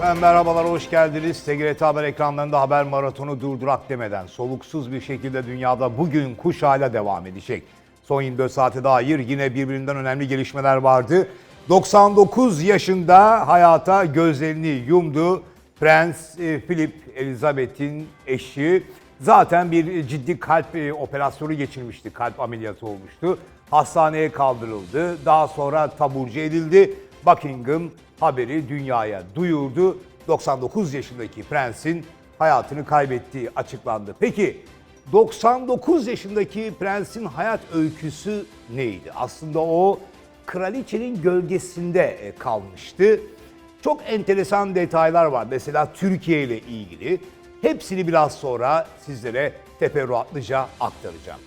Efendim merhabalar, hoş geldiniz. TGRT Haber ekranlarında haber maratonu durdurak demeden soluksuz bir şekilde dünyada bugün kuşağıyla devam edecek. Son 24 saate dair yine birbirinden önemli gelişmeler vardı. 99 yaşında hayata gözlerini yumdu. Prens e, Philip Elizabeth'in eşi zaten bir ciddi kalp e, operasyonu geçirmişti. Kalp ameliyatı olmuştu. Hastaneye kaldırıldı. Daha sonra taburcu edildi. Buckingham haberi dünyaya duyurdu. 99 yaşındaki prensin hayatını kaybettiği açıklandı. Peki 99 yaşındaki prensin hayat öyküsü neydi? Aslında o kraliçenin gölgesinde e, kalmıştı. Çok enteresan detaylar var. Mesela Türkiye ile ilgili. Hepsini biraz sonra sizlere teferruatlıca aktaracağım.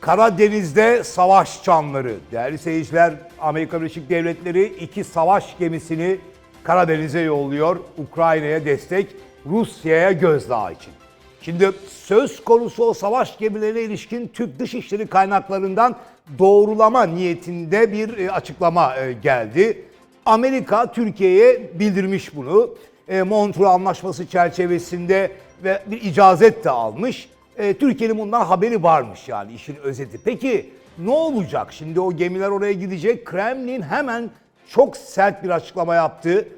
Karadeniz'de savaş çanları. Değerli seyirciler, Amerika Birleşik Devletleri iki savaş gemisini Karadeniz'e yolluyor. Ukrayna'ya destek, Rusya'ya gözdağı için. Şimdi söz konusu o savaş gemilerine ilişkin Türk Dışişleri kaynaklarından doğrulama niyetinde bir e, açıklama e, geldi. Amerika Türkiye'ye bildirmiş bunu. E, Montreux Anlaşması çerçevesinde ve bir icazet de almış. E, Türkiye'nin bundan haberi varmış yani işin özeti. Peki ne olacak? Şimdi o gemiler oraya gidecek. Kremlin hemen çok sert bir açıklama yaptı.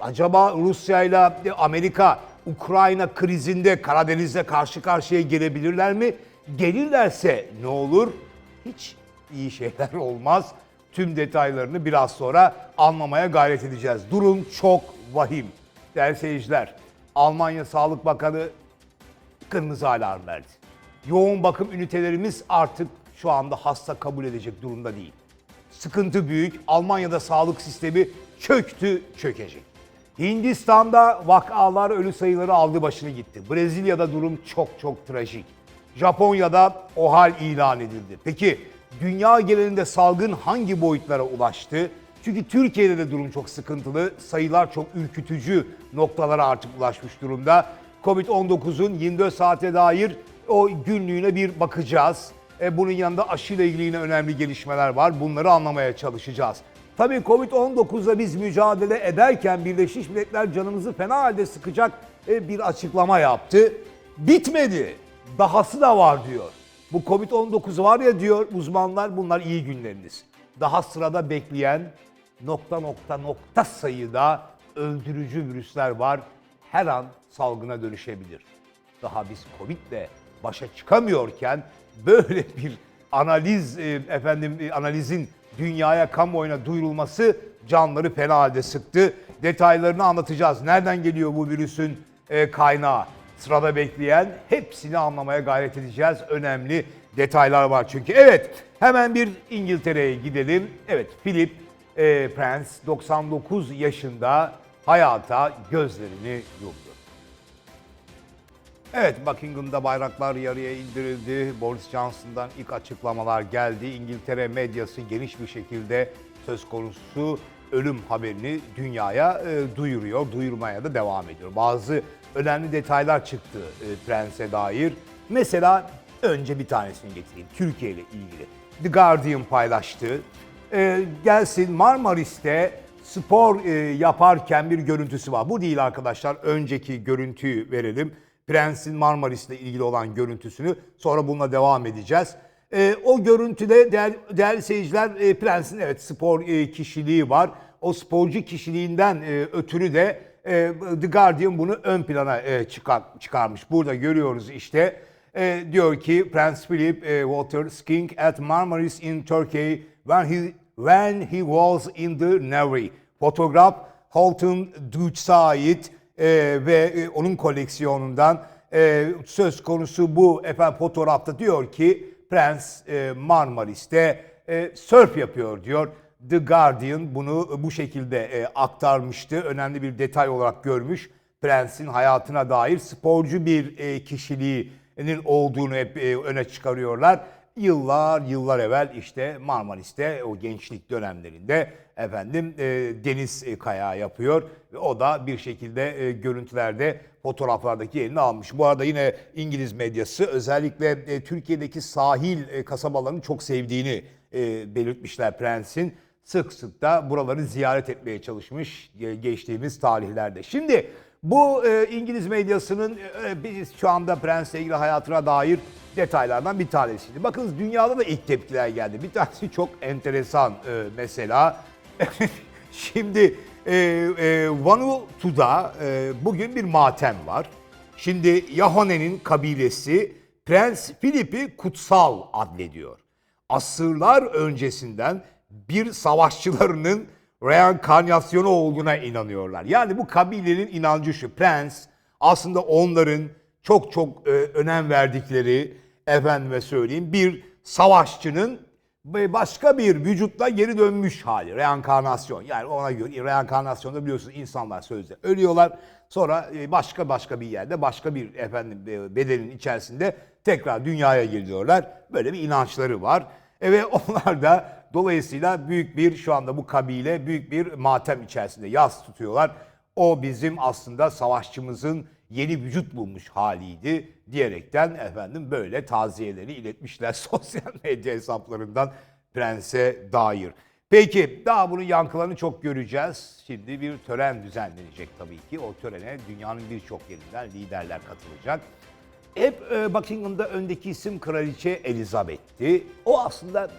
Acaba Rusya ile Amerika Ukrayna krizinde Karadeniz'de karşı karşıya gelebilirler mi? Gelirlerse ne olur? Hiç iyi şeyler olmaz. Tüm detaylarını biraz sonra anlamaya gayret edeceğiz. Durum çok vahim. Değerli seyirciler, Almanya Sağlık Bakanı kırmızı alarm verdi. Yoğun bakım ünitelerimiz artık şu anda hasta kabul edecek durumda değil. Sıkıntı büyük. Almanya'da sağlık sistemi çöktü, çökecek. Hindistan'da vakalar ölü sayıları aldı başını gitti. Brezilya'da durum çok çok trajik. Japonya'da o hal ilan edildi. Peki dünya genelinde salgın hangi boyutlara ulaştı? Çünkü Türkiye'de de durum çok sıkıntılı. Sayılar çok ürkütücü noktalara artık ulaşmış durumda. Covid-19'un 24 saate dair o günlüğüne bir bakacağız. E, bunun yanında aşıyla ilgili yine önemli gelişmeler var. Bunları anlamaya çalışacağız. Tabii Covid-19'la biz mücadele ederken Birleşmiş Milletler canımızı fena halde sıkacak e, bir açıklama yaptı. Bitmedi. Dahası da var diyor. Bu Covid-19 var ya diyor uzmanlar bunlar iyi günleriniz. Daha sırada bekleyen nokta nokta nokta sayıda öldürücü virüsler var. Her an salgına dönüşebilir. Daha biz Covid'le başa çıkamıyorken böyle bir analiz e, efendim e, analizin dünyaya kamuoyuna duyurulması canları fena halde sıktı. Detaylarını anlatacağız. Nereden geliyor bu virüsün e, kaynağı? Sırada bekleyen hepsini anlamaya gayret edeceğiz. Önemli detaylar var çünkü. Evet hemen bir İngiltere'ye gidelim. Evet Philip e, Prince 99 yaşında hayata gözlerini yumdu. Evet Buckingham'da bayraklar yarıya indirildi. Boris Johnson'dan ilk açıklamalar geldi. İngiltere medyası geniş bir şekilde söz konusu ölüm haberini dünyaya e, duyuruyor, duyurmaya da devam ediyor. Bazı önemli detaylar çıktı e, Prens'e dair. Mesela önce bir tanesini getireyim. Türkiye ile ilgili. The Guardian paylaştı. E, gelsin Marmaris'te spor e, yaparken bir görüntüsü var. Bu değil arkadaşlar. Önceki görüntüyü verelim. Prens'in Marmaris'le ilgili olan görüntüsünü. Sonra bununla devam edeceğiz. E, o görüntüde değerli, değerli seyirciler e, Prens'in evet spor e, kişiliği var. O sporcu kişiliğinden e, ötürü de e, The Guardian bunu ön plana e, çıkar, çıkarmış. Burada görüyoruz işte. E, diyor ki Prince Philip e, water skiing at Marmaris in Turkey when he when he was in the Navy. Fotoğraf Halton Duç'a ait e, ve e, onun koleksiyonundan e, söz konusu bu efendim fotoğrafta diyor ki Prens e, Marmaris'te e, surf yapıyor diyor. The Guardian bunu bu şekilde e, aktarmıştı. Önemli bir detay olarak görmüş. Prens'in hayatına dair sporcu bir e, kişiliğinin olduğunu hep e, öne çıkarıyorlar. Yıllar yıllar evvel işte Marmaris'te o gençlik dönemlerinde efendim e, deniz e, kayağı yapıyor ve o da bir şekilde e, görüntülerde fotoğraflardaki yerini almış. Bu arada yine İngiliz medyası özellikle e, Türkiye'deki sahil e, kasabalarını çok sevdiğini e, belirtmişler Prens'in. sık sık da buraları ziyaret etmeye çalışmış e, geçtiğimiz tarihlerde. Şimdi bu e, İngiliz medyasının e, biz şu anda Prens'le ilgili hayatına dair detaylardan bir tanesiydi. Bakınız dünyada da ilk tepkiler geldi. Bir tanesi çok enteresan e, mesela. Şimdi e, e, Vanuatu'da e, bugün bir matem var. Şimdi Yahone'nin kabilesi Prens Filip'i kutsal adlediyor. Asırlar öncesinden bir savaşçılarının reenkarnasyonu olduğuna inanıyorlar. Yani bu kabilenin inancı şu. Prens aslında onların çok çok e, önem verdikleri efendime söyleyeyim bir savaşçının başka bir vücutla geri dönmüş hali. Reenkarnasyon. Yani ona göre reenkarnasyonda biliyorsunuz insanlar sözde ölüyorlar. Sonra e, başka başka bir yerde başka bir efendim e, bedenin içerisinde tekrar dünyaya geliyorlar. Böyle bir inançları var. E, ve onlar da dolayısıyla büyük bir şu anda bu kabile büyük bir matem içerisinde yas tutuyorlar. O bizim aslında savaşçımızın yeni vücut bulmuş haliydi diyerekten efendim böyle taziyeleri iletmişler sosyal medya hesaplarından prense dair. Peki daha bunun yankılarını çok göreceğiz. Şimdi bir tören düzenlenecek tabii ki. O törene dünyanın birçok yerinden liderler katılacak. Hep e, Buckingham'da öndeki isim Kraliçe Elizabeth'ti. O aslında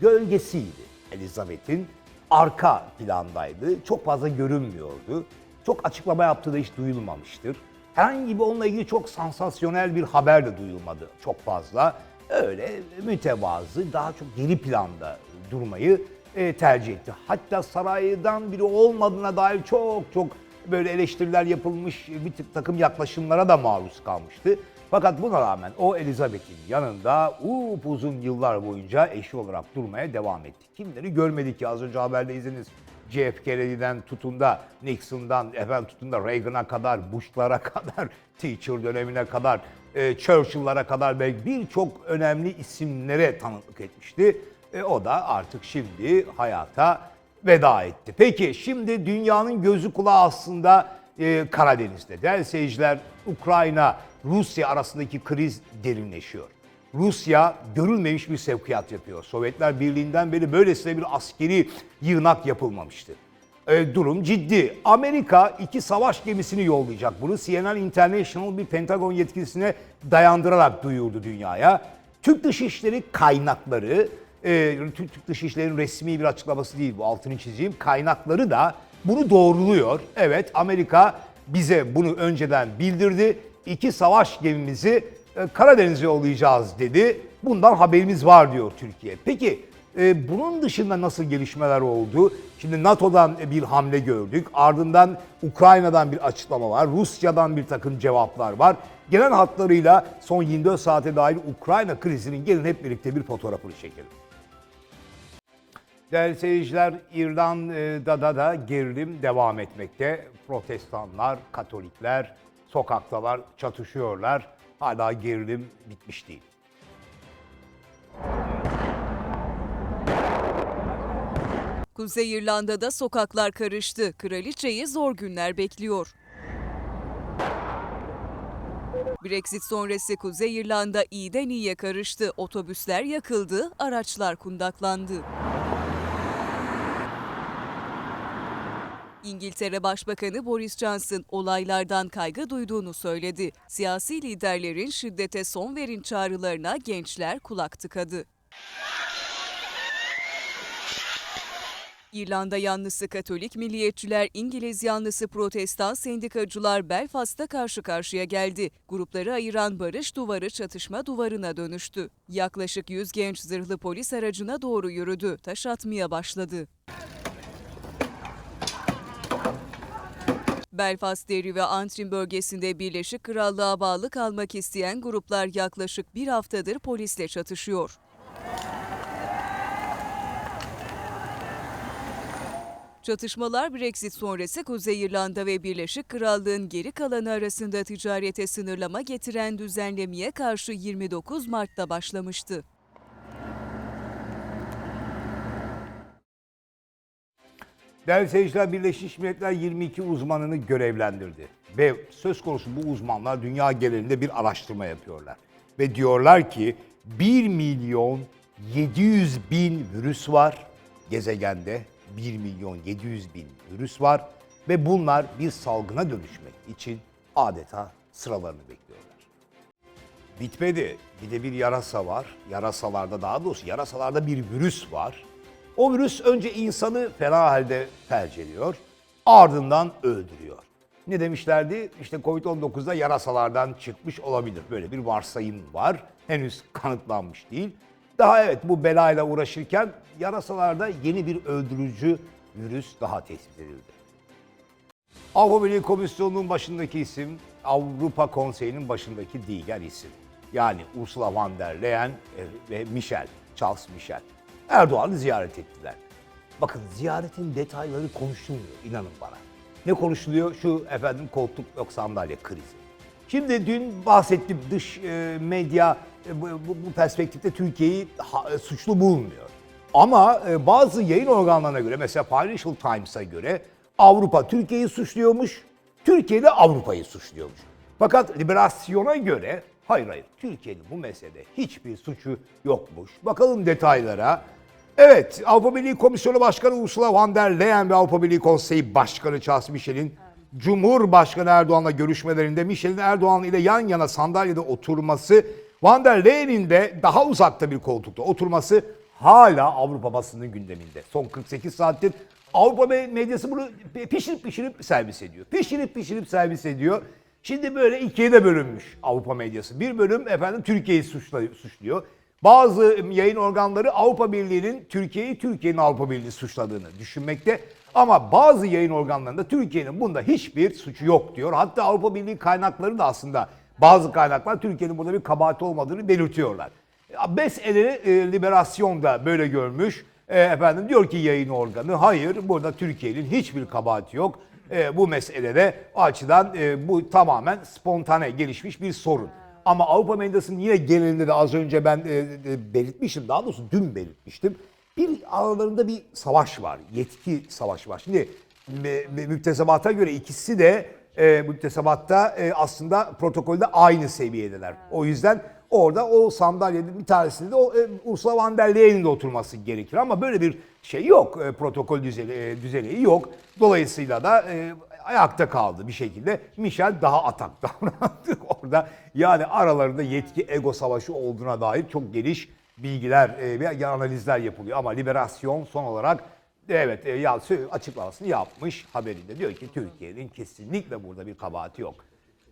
gölgesiydi Elizabeth'in. Arka plandaydı. Çok fazla görünmüyordu. Çok açıklama yaptığı da hiç duyulmamıştır. Herhangi bir onunla ilgili çok sansasyonel bir haber de duyulmadı çok fazla. Öyle mütevazı, daha çok geri planda durmayı e, tercih etti. Hatta saraydan biri olmadığına dair çok çok böyle eleştiriler yapılmış bir tık- takım yaklaşımlara da maruz kalmıştı. Fakat buna rağmen o Elizabeth'in yanında uzun yıllar boyunca eşi olarak durmaya devam etti. Kimleri görmedik ki az önce haberde izlediniz. JF Kennedy'den tutun da Nixon'dan efendim tutun da Reagan'a kadar, Bush'lara kadar, Thatcher dönemine kadar, e, Churchill'lara kadar belki birçok önemli isimlere tanıklık etmişti. E, o da artık şimdi hayata veda etti. Peki şimdi dünyanın gözü kulağı aslında e, Karadeniz'de. Değerli seyirciler Ukrayna, Rusya arasındaki kriz derinleşiyor. Rusya görülmemiş bir sevkiyat yapıyor. Sovyetler Birliği'nden beri böylesine bir askeri yığınak yapılmamıştı. E, durum ciddi. Amerika iki savaş gemisini yollayacak. Bunu CNN International bir Pentagon yetkilisine dayandırarak duyurdu dünyaya. Türk Dışişleri kaynakları, e, Türk Dışişleri'nin resmi bir açıklaması değil bu altını çizeyim. Kaynakları da bunu doğruluyor. Evet Amerika bize bunu önceden bildirdi. İki savaş gemimizi e, Karadeniz'e yollayacağız dedi. Bundan haberimiz var diyor Türkiye. Peki e, bunun dışında nasıl gelişmeler oldu? Şimdi NATO'dan bir hamle gördük. Ardından Ukrayna'dan bir açıklama var. Rusya'dan bir takım cevaplar var. Genel hatlarıyla son 24 saate dair Ukrayna krizinin gelin hep birlikte bir fotoğrafını çekelim. Değerli seyirciler, İrlanda'da da da gerilim devam etmekte. Protestanlar, Katolikler sokaktalar, çatışıyorlar. Hala gerilim bitmiş değil. Kuzey İrlanda'da sokaklar karıştı. Kraliçeyi zor günler bekliyor. Brexit sonrası Kuzey İrlanda iyiden iyiye karıştı. Otobüsler yakıldı, araçlar kundaklandı. İngiltere Başbakanı Boris Johnson olaylardan kaygı duyduğunu söyledi. Siyasi liderlerin şiddete son verin çağrılarına gençler kulak tıkadı. İrlanda yanlısı Katolik milliyetçiler, İngiliz yanlısı protestan sendikacılar Belfast'ta karşı karşıya geldi. Grupları ayıran barış duvarı çatışma duvarına dönüştü. Yaklaşık 100 genç zırhlı polis aracına doğru yürüdü, taş atmaya başladı. Belfast, Derry ve Antrim bölgesinde Birleşik Krallığa bağlı kalmak isteyen gruplar yaklaşık bir haftadır polisle çatışıyor. Çatışmalar Brexit sonrası Kuzey İrlanda ve Birleşik Krallığın geri kalanı arasında ticarete sınırlama getiren düzenlemeye karşı 29 Mart'ta başlamıştı. Değerli seyirciler Birleşmiş Milletler 22 uzmanını görevlendirdi. Ve söz konusu bu uzmanlar dünya genelinde bir araştırma yapıyorlar. Ve diyorlar ki 1 milyon 700 bin virüs var. Gezegende 1 milyon 700 bin virüs var ve bunlar bir salgına dönüşmek için adeta sıralarını bekliyorlar. Bitmedi. Bir de bir yarasa var. Yarasalarda daha doğrusu yarasalarda bir virüs var. O virüs önce insanı fena halde felç ediyor. Ardından öldürüyor. Ne demişlerdi? İşte Covid-19'da yarasalardan çıkmış olabilir. Böyle bir varsayım var. Henüz kanıtlanmış değil. Daha evet bu belayla uğraşırken yarasalarda yeni bir öldürücü virüs daha tespit edildi. Avrupa Birliği Komisyonu'nun başındaki isim Avrupa Konseyi'nin başındaki diğer isim. Yani Ursula von der Leyen e, ve Michel, Charles Michel. Erdoğan'ı ziyaret ettiler. Bakın ziyaretin detayları konuşulmuyor inanın bana. Ne konuşuluyor? Şu efendim koltuk yok sandalye krizi. Şimdi dün bahsettim dış e, medya e, bu, bu, perspektifte Türkiye'yi ha- e, suçlu bulmuyor. Ama e, bazı yayın organlarına göre mesela Financial Times'a göre Avrupa Türkiye'yi suçluyormuş, Türkiye de Avrupa'yı suçluyormuş. Fakat Liberasyon'a göre hayır hayır Türkiye'nin bu meselede hiçbir suçu yokmuş. Bakalım detaylara. Evet, Avrupa Birliği Komisyonu Başkanı Ursula von der Leyen ve Avrupa Birliği Konseyi Başkanı Charles Michel'in Cumhurbaşkanı Erdoğan'la görüşmelerinde Michel'in Erdoğan ile yan yana sandalyede oturması, Van der Leyen'in de daha uzakta bir koltukta oturması hala Avrupa basının gündeminde. Son 48 saattir Avrupa medyası bunu pişirip pişirip servis ediyor. Pişirip pişirip servis ediyor. Şimdi böyle ikiye de bölünmüş Avrupa medyası. Bir bölüm efendim Türkiye'yi suçluyor. Bazı yayın organları Avrupa Birliği'nin Türkiye'yi, Türkiye'nin Avrupa Birliği'ni suçladığını düşünmekte. Ama bazı yayın organlarında Türkiye'nin bunda hiçbir suçu yok diyor. Hatta Avrupa Birliği kaynakları da aslında bazı kaynaklar Türkiye'nin burada bir kabahati olmadığını belirtiyorlar. Meseleleri e, liberasyon da böyle görmüş. E, efendim diyor ki yayın organı hayır burada Türkiye'nin hiçbir kabahati yok. E, bu meselede açıdan e, bu tamamen spontane gelişmiş bir sorun. Ama Avrupa medyasının yine genelinde de az önce ben e, e, belirtmiştim. Daha doğrusu dün belirtmiştim. Bir aralarında bir savaş var. Yetki savaşı var. Şimdi mü- mü- müktesebata göre ikisi de e, müktesebatta e, aslında protokolde aynı seviyedeler. O yüzden orada o sandalyede bir tanesinde de o e, Ursula von der Leyen'in de oturması gerekir. Ama böyle bir şey yok. E, protokol düzeni, e, düzeni yok. Dolayısıyla da e, ayakta kaldı bir şekilde. Michel daha atak davrandı orada. Yani aralarında yetki ego savaşı olduğuna dair çok geniş bilgiler e, ve analizler yapılıyor. Ama liberasyon son olarak evet e, ya açıklamasını yapmış haberinde. Diyor ki Türkiye'nin kesinlikle burada bir kabahati yok.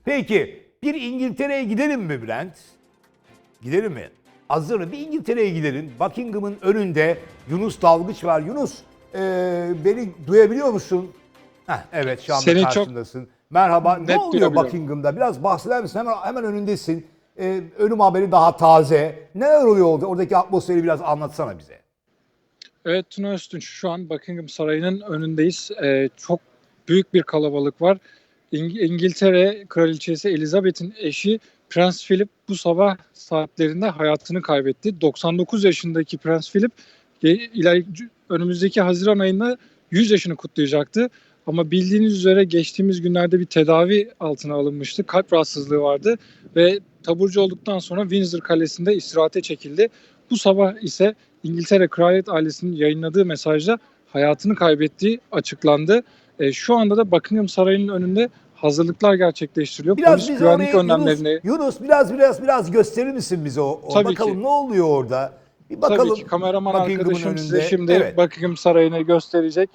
Peki bir İngiltere'ye gidelim mi Bülent? Gidelim mi? Hazır bir İngiltere'ye gidelim. Buckingham'ın önünde Yunus Dalgıç var. Yunus e, beni duyabiliyor musun? Heh, evet şu anda Seni çok karşındasın. Merhaba. Ne oluyor. Buckingham'da? Biraz bahseder misin? Hemen, hemen önündesin. E, ölüm haberi daha taze. Neler oluyor orada? Oradaki atmosferi biraz anlatsana bize. Evet Tuna Öztünç şu an Buckingham Sarayı'nın önündeyiz. Ee, çok büyük bir kalabalık var. İng- İngiltere Kraliçesi Elizabeth'in eşi Prens Philip bu sabah saatlerinde hayatını kaybetti. 99 yaşındaki Prens Philip iler- önümüzdeki Haziran ayında 100 yaşını kutlayacaktı. Ama bildiğiniz üzere geçtiğimiz günlerde bir tedavi altına alınmıştı. Kalp rahatsızlığı vardı ve taburcu olduktan sonra Windsor Kalesi'nde istirahate çekildi. Bu sabah ise İngiltere Kraliyet ailesinin yayınladığı mesajda hayatını kaybettiği açıklandı. E, şu anda da Buckingham Sarayı'nın önünde hazırlıklar gerçekleştiriliyor. Biraz Polis bize güvenlik orayı önlemlerini Yunus, Yunus biraz biraz biraz gösterir misin bize o, o- Tabii bakalım ki. ne oluyor orada? Bir bakalım. Tabii ki kameraman arkadaşım size şimdi Evet. Buckingham Sarayı'nı gösterecek.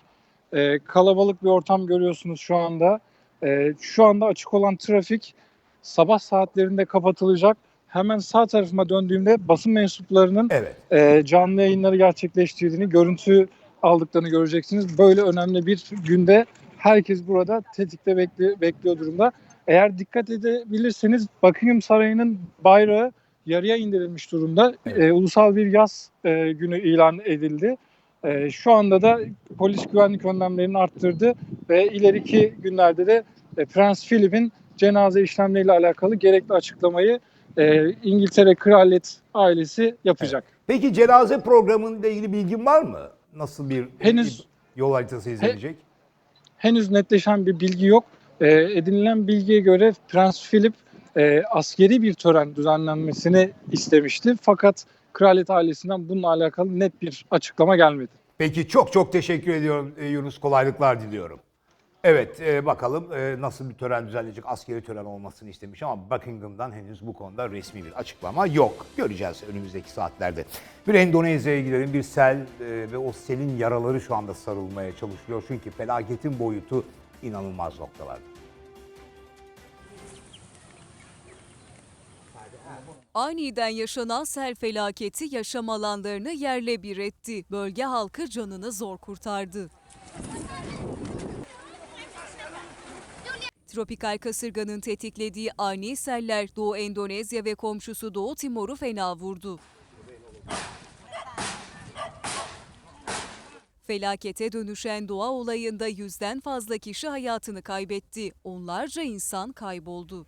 Ee, kalabalık bir ortam görüyorsunuz şu anda. Ee, şu anda açık olan trafik sabah saatlerinde kapatılacak. Hemen sağ tarafıma döndüğümde basın mensuplarının Evet. e, canlı yayınları gerçekleştirdiğini, görüntü aldıklarını göreceksiniz. Böyle önemli bir günde herkes burada tetikte bekliyor, bekliyor durumda. Eğer dikkat edebilirseniz Buckingham Sarayı'nın bayrağı yarıya indirilmiş durumda. Evet. E, ulusal bir yaz e, günü ilan edildi. E, şu anda da polis güvenlik önlemlerini arttırdı ve ileriki günlerde de e, Prens Philip'in cenaze işlemleriyle alakalı gerekli açıklamayı e, İngiltere Kraliyet ailesi yapacak. Peki cenaze programıyla ilgili bilgin var mı? Nasıl bir Henüz- yol haritası izlenecek? henüz netleşen bir bilgi yok. E, edinilen bilgiye göre Prens Philip e, askeri bir tören düzenlenmesini istemişti. Fakat kraliyet ailesinden bununla alakalı net bir açıklama gelmedi. Peki çok çok teşekkür ediyorum e, Yunus. Kolaylıklar diliyorum. Evet e, bakalım e, nasıl bir tören düzenlenecek. Askeri tören olmasını istemiş ama Buckingham'dan henüz bu konuda resmi bir açıklama yok. Göreceğiz önümüzdeki saatlerde. Bir Endonezya'ya gidelim. Bir sel e, ve o selin yaraları şu anda sarılmaya çalışılıyor. Çünkü felaketin boyutu inanılmaz noktalarda. Aniden yaşanan sel felaketi yaşam alanlarını yerle bir etti. Bölge halkı canını zor kurtardı. Tropikal kasırganın tetiklediği ani seller Doğu Endonezya ve komşusu Doğu Timor'u fena vurdu. Felakete dönüşen doğa olayında yüzden fazla kişi hayatını kaybetti. Onlarca insan kayboldu.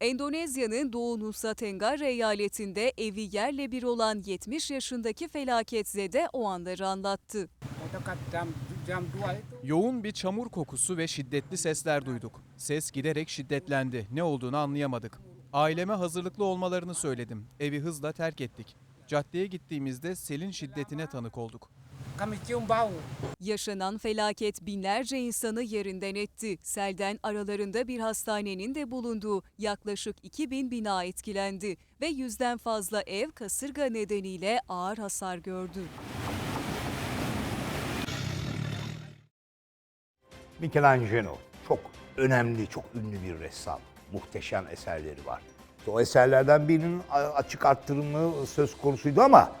Endonezya'nın Doğu Nusa Tenggara eyaletinde evi yerle bir olan 70 yaşındaki felaketzede o anları anlattı. dekat jam jam 2 itu Yoğun bir çamur kokusu ve şiddetli sesler duyduk. Ses giderek şiddetlendi. Ne olduğunu anlayamadık. Aileme hazırlıklı olmalarını söyledim. Evi hızla terk ettik. Caddeye gittiğimizde selin şiddetine tanık olduk. Kami cium bau Yaşanan felaket binlerce insanı yerinden etti. Selden aralarında bir hastanenin de bulunduğu yaklaşık 2000 bina etkilendi ve yüzden fazla ev kasırga nedeniyle ağır hasar gördü. Michelangelo çok önemli, çok ünlü bir ressam. Muhteşem eserleri var. O eserlerden birinin açık arttırımı söz konusuydu ama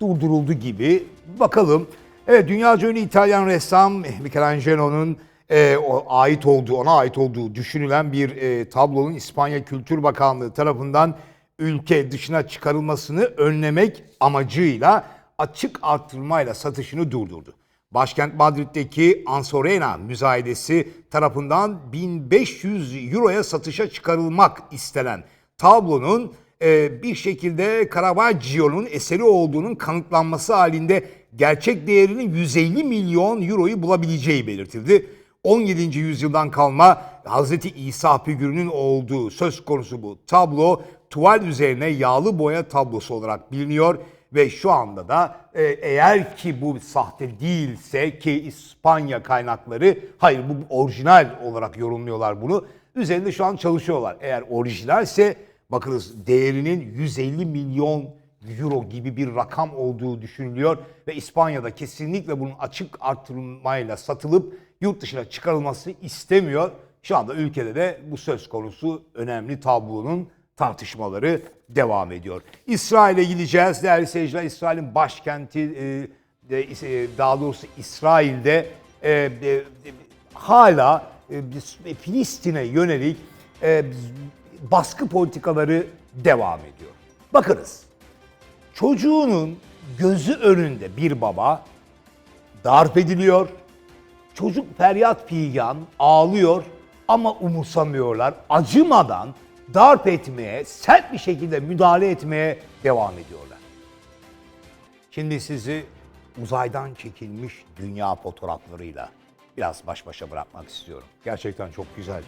durduruldu gibi. Bakalım. Evet, dünyaca ünlü İtalyan ressam Michelangelo'nun e, o, ait olduğu, ona ait olduğu düşünülen bir e, tablonun İspanya Kültür Bakanlığı tarafından ülke dışına çıkarılmasını önlemek amacıyla açık arttırmayla satışını durdurdu. Başkent Madrid'deki Ansorena müzayedesi tarafından 1500 euroya satışa çıkarılmak istenen tablonun e, bir şekilde Caravaggio'nun eseri olduğunun kanıtlanması halinde gerçek değerinin 150 milyon euroyu bulabileceği belirtildi. 17. yüzyıldan kalma Hz. İsa figürünün olduğu söz konusu bu tablo tuval üzerine yağlı boya tablosu olarak biliniyor ve şu anda da e, eğer ki bu sahte değilse ki İspanya kaynakları hayır bu orijinal olarak yorumluyorlar bunu. Üzerinde şu an çalışıyorlar. Eğer orijinalse bakınız değerinin 150 milyon euro gibi bir rakam olduğu düşünülüyor ve İspanya'da kesinlikle bunun açık artırılmayla satılıp yurt dışına çıkarılması istemiyor. Şu anda ülkede de bu söz konusu önemli tablonun tartışmaları devam ediyor. İsrail'e gideceğiz değerli seyirciler. İsrail'in başkenti e, e, daha doğrusu İsrail'de e, hala Filistin'e yönelik baskı politikaları devam ediyor. Bakınız çocuğunun gözü önünde bir baba darp ediliyor. Çocuk feryat figan ağlıyor ama umursamıyorlar. Acımadan darp etmeye, sert bir şekilde müdahale etmeye devam ediyorlar. Şimdi sizi uzaydan çekilmiş dünya fotoğraflarıyla biraz baş başa bırakmak istiyorum. Gerçekten çok güzel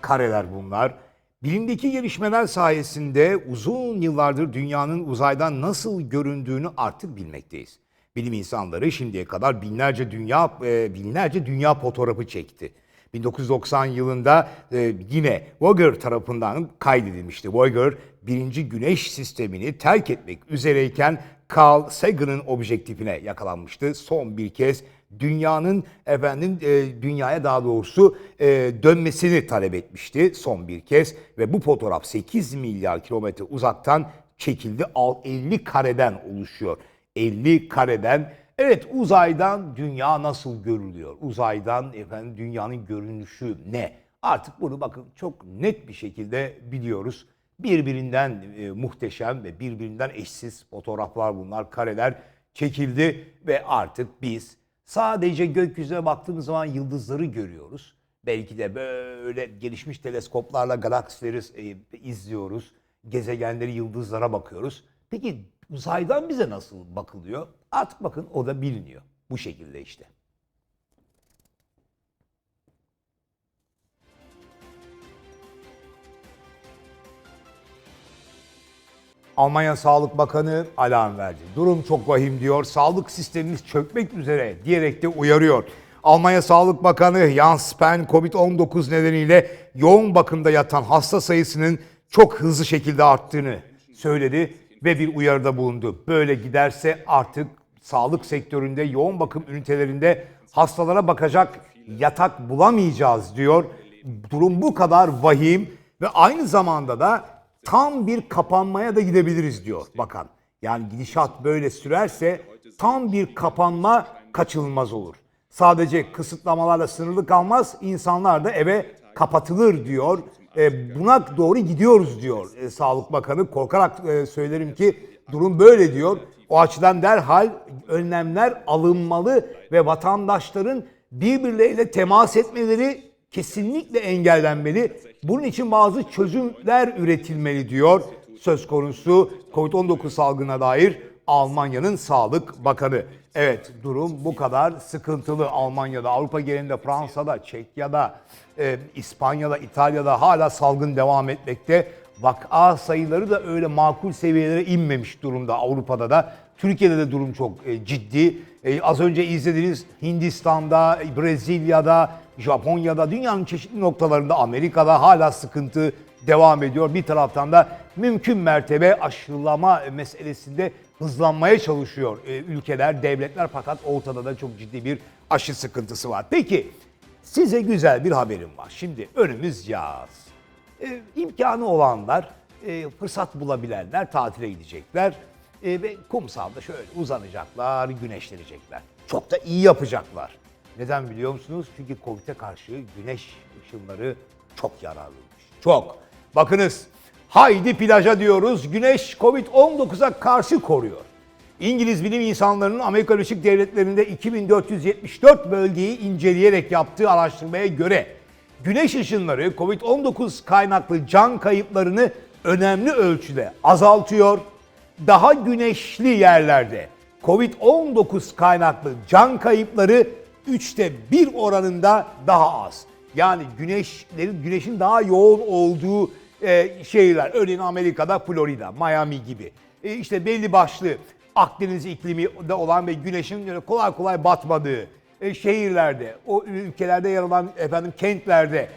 kareler bunlar. Bilimdeki gelişmeler sayesinde uzun yıllardır dünyanın uzaydan nasıl göründüğünü artık bilmekteyiz. Bilim insanları şimdiye kadar binlerce dünya e, binlerce dünya fotoğrafı çekti. 1990 yılında e, yine Voyager tarafından kaydedilmişti. Voyager birinci güneş sistemini terk etmek üzereyken Carl Sagan'ın objektifine yakalanmıştı. Son bir kez dünyanın efendim e, dünyaya daha doğrusu e, dönmesini talep etmişti son bir kez ve bu fotoğraf 8 milyar kilometre uzaktan çekildi. Al 50 kareden oluşuyor. 50 kareden evet uzaydan dünya nasıl görülüyor? Uzaydan efendim dünyanın görünüşü ne? Artık bunu bakın çok net bir şekilde biliyoruz. Birbirinden e, muhteşem ve birbirinden eşsiz fotoğraflar bunlar, kareler çekildi ve artık biz sadece gökyüzüne baktığımız zaman yıldızları görüyoruz. Belki de böyle gelişmiş teleskoplarla galaksileri e, izliyoruz. Gezegenleri, yıldızlara bakıyoruz. Peki uzaydan bize nasıl bakılıyor? Artık bakın o da biliniyor. Bu şekilde işte. Almanya Sağlık Bakanı alarm verdi. Durum çok vahim diyor. Sağlık sistemimiz çökmek üzere diyerek de uyarıyor. Almanya Sağlık Bakanı Jens Spahn Covid-19 nedeniyle yoğun bakımda yatan hasta sayısının çok hızlı şekilde arttığını söyledi ve bir uyarıda bulundu. Böyle giderse artık sağlık sektöründe yoğun bakım ünitelerinde hastalara bakacak yatak bulamayacağız diyor. Durum bu kadar vahim ve aynı zamanda da tam bir kapanmaya da gidebiliriz diyor bakan. Yani gidişat böyle sürerse tam bir kapanma kaçınılmaz olur. Sadece kısıtlamalarla sınırlı kalmaz, insanlar da eve kapatılır diyor. E, buna doğru gidiyoruz diyor e, Sağlık Bakanı. Korkarak e, söylerim ki durum böyle diyor. O açıdan derhal önlemler alınmalı ve vatandaşların birbirleriyle temas etmeleri kesinlikle engellenmeli. Bunun için bazı çözümler üretilmeli diyor söz konusu Covid-19 salgına dair Almanya'nın Sağlık Bakanı. Evet durum bu kadar sıkıntılı Almanya'da, Avrupa genelinde, Fransa'da, Çekya'da, e, İspanya'da, İtalya'da hala salgın devam etmekte. Vaka sayıları da öyle makul seviyelere inmemiş durumda Avrupa'da da. Türkiye'de de durum çok e, ciddi. E, az önce izlediğiniz Hindistan'da, Brezilya'da, Japonya'da, dünyanın çeşitli noktalarında, Amerika'da hala sıkıntı devam ediyor. Bir taraftan da mümkün mertebe aşılama meselesinde hızlanmaya çalışıyor e, ülkeler, devletler fakat ortada da çok ciddi bir aşı sıkıntısı var. Peki size güzel bir haberim var. Şimdi önümüz yaz. E, imkanı olanlar, e, fırsat bulabilenler tatile gidecekler. E, ve kumsalda şöyle uzanacaklar, güneşlenecekler. Çok da iyi yapacaklar. Neden biliyor musunuz? Çünkü Covid'e karşı güneş ışınları çok yararlıymış. Çok. Bakınız haydi plaja diyoruz. Güneş Covid-19'a karşı koruyor. İngiliz bilim insanlarının Amerika Birleşik Devletleri'nde 2474 bölgeyi inceleyerek yaptığı araştırmaya göre güneş ışınları Covid-19 kaynaklı can kayıplarını önemli ölçüde azaltıyor. Daha güneşli yerlerde Covid-19 kaynaklı can kayıpları 3'te 1 oranında daha az. Yani güneşlerin güneşin daha yoğun olduğu e, şehirler. Örneğin Amerika'da Florida, Miami gibi. E, işte belli başlı Akdeniz iklimi de olan ve güneşin kolay kolay batmadığı e, şehirlerde, o ülkelerde yer alan efendim kentlerde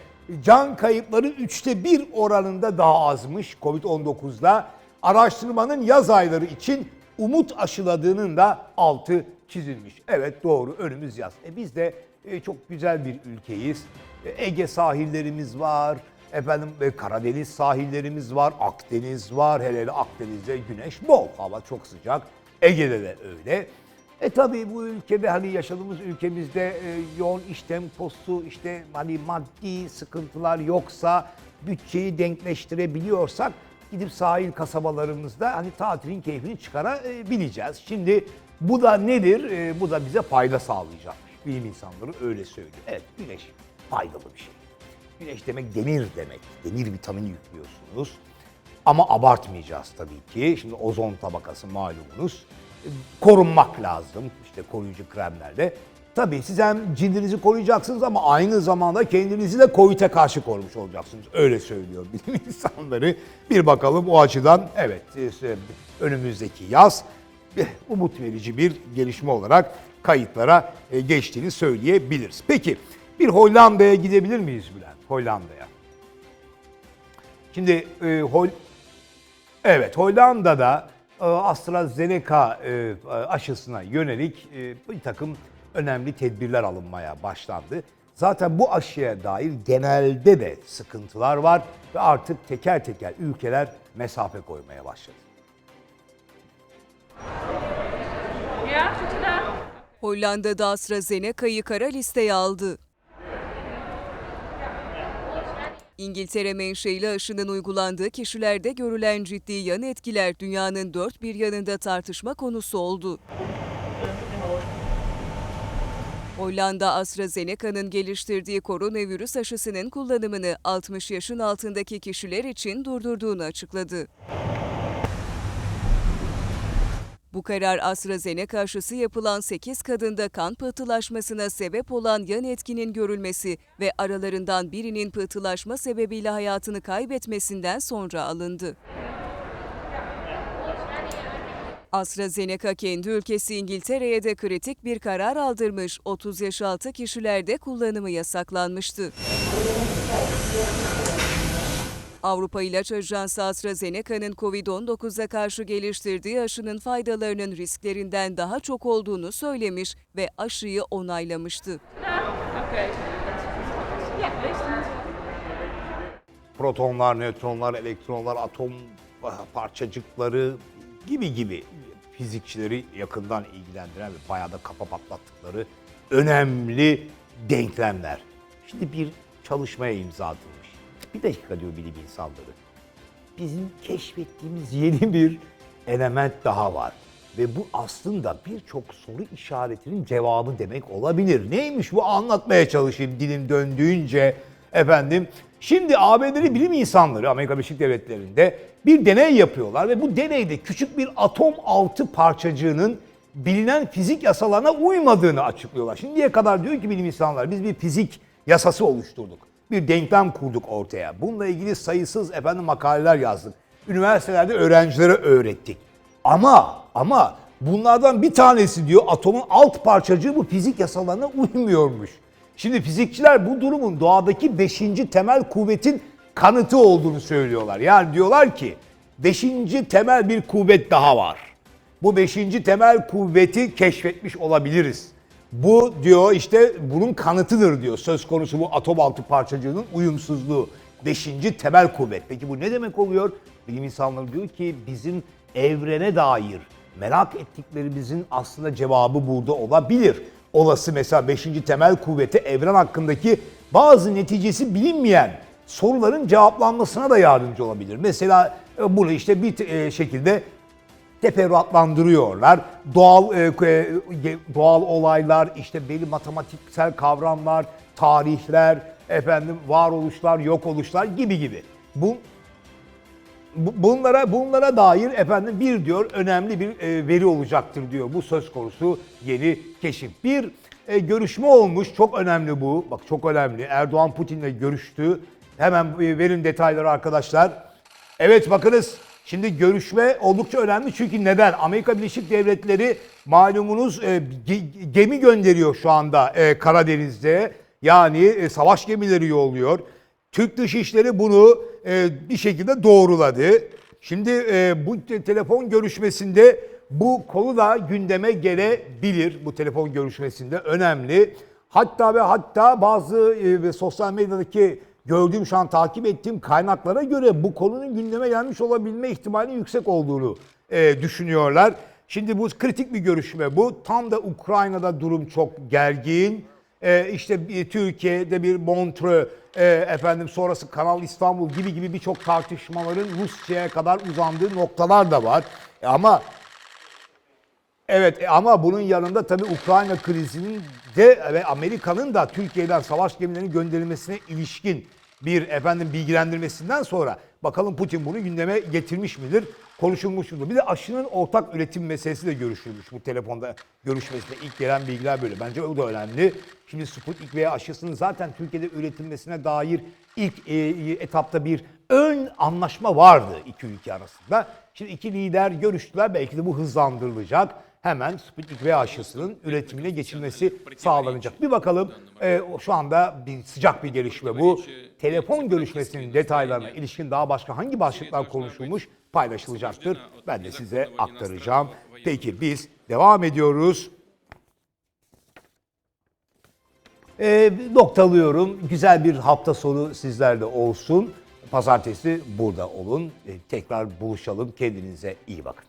can kayıpları üçte bir oranında daha azmış Covid-19'da. Araştırmanın yaz ayları için umut aşıladığının da altı çizilmiş. Evet doğru önümüz yaz. E biz de e, çok güzel bir ülkeyiz. E, Ege sahillerimiz var. Efendim e, Karadeniz sahillerimiz var. Akdeniz var. Hele hele Akdeniz'de güneş bol. Hava çok sıcak. Ege'de de öyle. E tabii bu ülkede hani yaşadığımız ülkemizde e, yoğun iş temposu işte hani maddi sıkıntılar yoksa bütçeyi denkleştirebiliyorsak gidip sahil kasabalarımızda hani tatilin keyfini çıkarabileceğiz. Şimdi bu da nedir? E, bu da bize fayda sağlayacakmış. Bilim insanları öyle söylüyor. Evet güneş faydalı bir şey. Güneş demek demir demek. Demir vitamini yüklüyorsunuz. Ama abartmayacağız tabii ki. Şimdi ozon tabakası malumunuz. E, Korunmak lazım işte koruyucu kremlerle. Tabii siz hem cildinizi koruyacaksınız ama aynı zamanda kendinizi de COVID'e karşı korumuş olacaksınız. Öyle söylüyor bilim insanları. Bir bakalım o açıdan evet işte önümüzdeki yaz eh, umut verici bir gelişme olarak kayıtlara e, geçtiğini söyleyebiliriz. Peki bir Hollanda'ya gidebilir miyiz Bülent? Hollanda'ya. Şimdi e, Hol Evet, Hollanda'da e, AstraZeneca e, aşısına yönelik e, bir takım önemli tedbirler alınmaya başlandı. Zaten bu aşıya dair genelde de sıkıntılar var ve artık teker teker ülkeler mesafe koymaya başladı. Hollanda'da AstraZeneca'yı kara listeye aldı. İngiltere menşeili aşının uygulandığı kişilerde görülen ciddi yan etkiler dünyanın dört bir yanında tartışma konusu oldu. Hollanda AstraZeneca'nın geliştirdiği koronavirüs aşısının kullanımını 60 yaşın altındaki kişiler için durdurduğunu açıkladı. Bu karar AstraZeneca aşısı yapılan 8 kadında kan pıhtılaşmasına sebep olan yan etkinin görülmesi ve aralarından birinin pıhtılaşma sebebiyle hayatını kaybetmesinden sonra alındı. AstraZeneca kendi ülkesi İngiltere'ye de kritik bir karar aldırmış. 30 yaş altı kişilerde kullanımı yasaklanmıştı. Avrupa İlaç Ajansı AstraZeneca'nın COVID-19'a karşı geliştirdiği aşının faydalarının risklerinden daha çok olduğunu söylemiş ve aşıyı onaylamıştı. Protonlar, nötronlar, elektronlar, atom parçacıkları gibi gibi fizikçileri yakından ilgilendiren ve bayağı da kafa patlattıkları önemli denklemler. Şimdi bir çalışmaya imza atılmış. Bir dakika diyor bilim insanları. Bizim keşfettiğimiz yeni bir element daha var. Ve bu aslında birçok soru işaretinin cevabı demek olabilir. Neymiş bu anlatmaya çalışayım dilim döndüğünce efendim. Şimdi ABD'li bilim insanları Amerika Birleşik Devletleri'nde bir deney yapıyorlar ve bu deneyde küçük bir atom altı parçacığının bilinen fizik yasalarına uymadığını açıklıyorlar. Şimdiye kadar diyor ki bilim insanlar biz bir fizik yasası oluşturduk. Bir denklem kurduk ortaya. Bununla ilgili sayısız efendim makaleler yazdık. Üniversitelerde öğrencilere öğrettik. Ama ama bunlardan bir tanesi diyor atomun alt parçacığı bu fizik yasalarına uymuyormuş. Şimdi fizikçiler bu durumun doğadaki beşinci temel kuvvetin kanıtı olduğunu söylüyorlar. Yani diyorlar ki beşinci temel bir kuvvet daha var. Bu beşinci temel kuvveti keşfetmiş olabiliriz. Bu diyor işte bunun kanıtıdır diyor. Söz konusu bu atom altı parçacığının uyumsuzluğu. Beşinci temel kuvvet. Peki bu ne demek oluyor? Bilim insanları diyor ki bizim evrene dair merak ettiklerimizin aslında cevabı burada olabilir. Olası mesela beşinci temel kuvveti evren hakkındaki bazı neticesi bilinmeyen soruların cevaplanmasına da yardımcı olabilir. Mesela e, bunu işte bir e, şekilde teferruatlandırıyorlar. Doğal e, e, doğal olaylar, işte belli matematiksel kavramlar, tarihler, efendim varoluşlar, yok oluşlar gibi gibi. Bu bu- bunlara bunlara dair efendim bir diyor önemli bir e, veri olacaktır diyor. Bu söz konusu yeni keşif. Bir e, görüşme olmuş. Çok önemli bu. Bak çok önemli. Erdoğan Putin'le görüştü. Hemen e, verin detayları arkadaşlar. Evet bakınız şimdi görüşme oldukça önemli çünkü neden? Amerika Birleşik Devletleri malumunuz e, ge- gemi gönderiyor şu anda e, Karadeniz'de. Yani e, savaş gemileri yolluyor. Türk Dışişleri bunu e, bir şekilde doğruladı. Şimdi e, bu te- telefon görüşmesinde bu konu da gündeme gelebilir. Bu telefon görüşmesinde önemli. Hatta ve hatta bazı e, sosyal medyadaki gördüğüm şu an takip ettiğim kaynaklara göre bu konunun gündeme gelmiş olabilme ihtimali yüksek olduğunu e, düşünüyorlar. Şimdi bu kritik bir görüşme bu. Tam da Ukrayna'da durum çok gergin. Ee, işte Türkiye'de bir Montreux, e, efendim sonrası Kanal İstanbul gibi gibi birçok tartışmaların Rusya'ya kadar uzandığı noktalar da var. E, ama Evet e, ama bunun yanında tabii Ukrayna krizinin de ve Amerika'nın da Türkiye'den savaş gemilerinin gönderilmesine ilişkin bir efendim bilgilendirmesinden sonra bakalım Putin bunu gündeme getirmiş midir? Konuşulmuş mudur? Bir de aşının ortak üretim meselesi de görüşülmüş bu telefonda görüşmesinde. ilk gelen bilgiler böyle. Bence o da önemli. Şimdi Sputnik veya aşısının zaten Türkiye'de üretilmesine dair ilk e, etapta bir ön anlaşma vardı iki ülke arasında. Şimdi iki lider görüştüler. Belki de bu hızlandırılacak. Hemen Sputnik V aşısının üretimine geçilmesi sağlanacak. Bir bakalım e, şu anda bir sıcak bir gelişme bu. Telefon görüşmesinin detaylarına ilişkin daha başka hangi başlıklar konuşulmuş paylaşılacaktır. Ben de size aktaracağım. Peki biz devam ediyoruz. E, noktalıyorum. Güzel bir hafta sonu sizlerle olsun. Pazartesi burada olun. E, tekrar buluşalım. Kendinize iyi bakın.